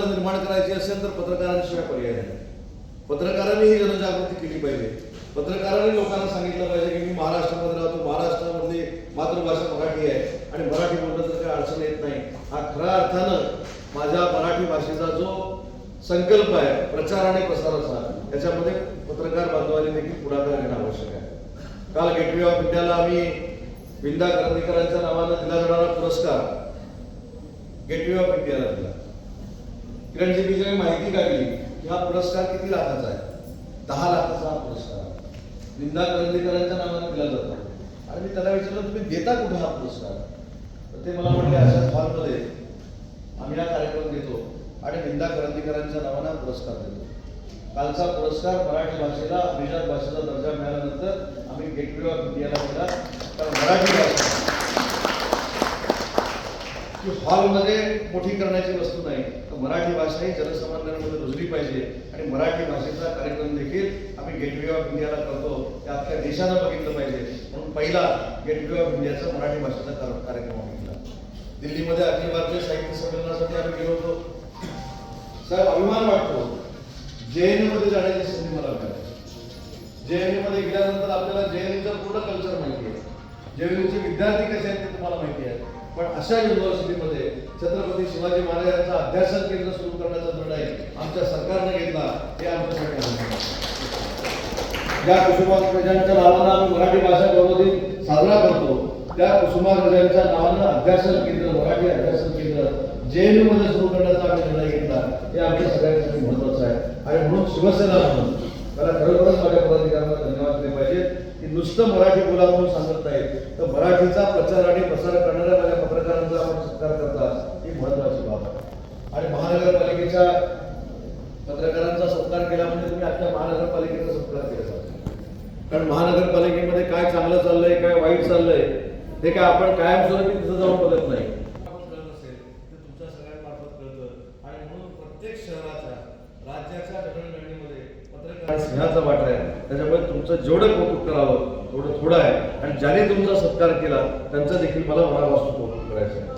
जर निर्माण करायची असेल तर पत्रकारांशिवाय पर्याय नाही. पत्रकारांनी ही जनजागृती केली पाहिजे. पत्रकारांनी लोकांना सांगितलं पाहिजे की मी महाराष्ट्रामध्ये राहतो. महाराष्ट्रामधली मातृभाषा मराठी आहे. आणि मराठी बोलणं तर काही अडचण येत नाही. हा खऱ्या अर्थानं माझ्या मराठी भाषेचा जो संकल्प आहे प्रचार आणि प्रसाराचा त्याच्यामध्ये पत्रकार बांधवांनी देखील पुढाकार घेणं आवश्यक आहे. काल गेटवे ऑफ इंडियाला आम्ही विंदा करंदीकरांच्या नावानं दिला जाणारा पुरस्कार गेटवे ऑफ इंडियाला दिला. किरण जेव्हा माहिती काढली. की हा पुरस्कार किती लाखाचा आहे? दहा लाखाचा हा पुरस्कार. निंदा विंदा करंदीकरांच्या नावानं दिला जातो. आणि मी त्याला विचारलं तुम्ही देता कुठे हा पुरस्कार? तर ते मला म्हटले अशाच हॉलमध्ये आम्ही हा कार्यक्रम घेतो आणि निंदा करंदीकरांच्या नावानं हा पुरस्कार देतो. कालचा पुरस्कार मराठी भाषेला अभिजात भाषेचा दर्जा मिळाल्यानंतर आम्ही गेटवे ऑफ इंडियाला दिला तर मराठी भाषा की हॉलमध्ये मोठी करण्याची वस्तू नाही. तर मराठी भाषा ही जनसामान्यांमध्ये रुजली पाहिजे. आणि मराठी भाषेचा कार्यक्रम देखील आम्ही गेटवे ऑफ इंडियाला करतो. ते आपल्या देशानं बघितलं पाहिजे. म्हणून पहिला गेटवे ऑफ इंडियाचा मराठी भाषेचा कार्यक्रम आम्ही दिल्लीमध्ये अखिल भारतीय साहित्य संमेलनासाठी आम्ही गेलो होतो. साहेब अभिमान वाटतो. जेएनयू मध्ये जाण्याची संधी मला मिळाली. जेएनयू मध्ये गेल्यानंतर आपल्याला जेएनयूचं पूर्ण कल्चर माहिती आहे. जेएनयूचे विद्यार्थी कसे आहेत ते तुम्हाला माहिती आहे. पण अशा युनिव्हर्सिटीमध्ये छत्रपती शिवाजी महाराजांचा अध्यासन केंद्र सुरू करण्याचा निर्णय आमच्या सरकारने घेतला हे आमच्यासाठी अभिमान ज्या कुसुमाग्रजांच्या नावानं आम्ही मराठी भाषा गौरव साजरा करतो. त्या कुसुमाग्रजांच्या नावानं अध्यासन केंद्र मराठी अध्यासन केंद्र जेएनयू मध्ये सुरू करण्याचा आम्ही निर्णय घेतला. हे आमच्या सगळ्यांसाठी महत्वाचं आहे. आणि म्हणून शिवसेना म्हणून मला खरोखरच माझ्या पदाधिकाऱ्यांना धन्यवाद दिले पाहिजे की नुसतं मराठी बोला म्हणून सांगत नाही तर मराठीचा प्रचार आणि प्रसार करणाऱ्या माझ्या पत्रकारांचा आपण सत्कार करता ही महत्वाची बाब आहे. आणि महानगरपालिकेच्या पत्रकारांचा सत्कार केला म्हणजे तुम्ही आजच्या महानगरपालिकेचा सत्कार केला कारण महानगरपालिकेमध्ये काय चांगलं चाललंय काय वाईट चाललंय हे काय आपण कायमस्वरूपी तिथं जाऊन बघत नाही. तुमच्या सगळ्यांमार्फत कळतं. आणि म्हणून प्रत्येक शहराच्या राज्याच्या घडणघडणीमध्ये सिंहाचा वाटा आहे? त्याच्यामुळे तुमचं जेवढं कौतुक करावं तेवढं थोडं आहे. आणि ज्याने तुमचा सत्कार केला त्यांचं देखील मला मनापासून कौतुक करायचं आहे.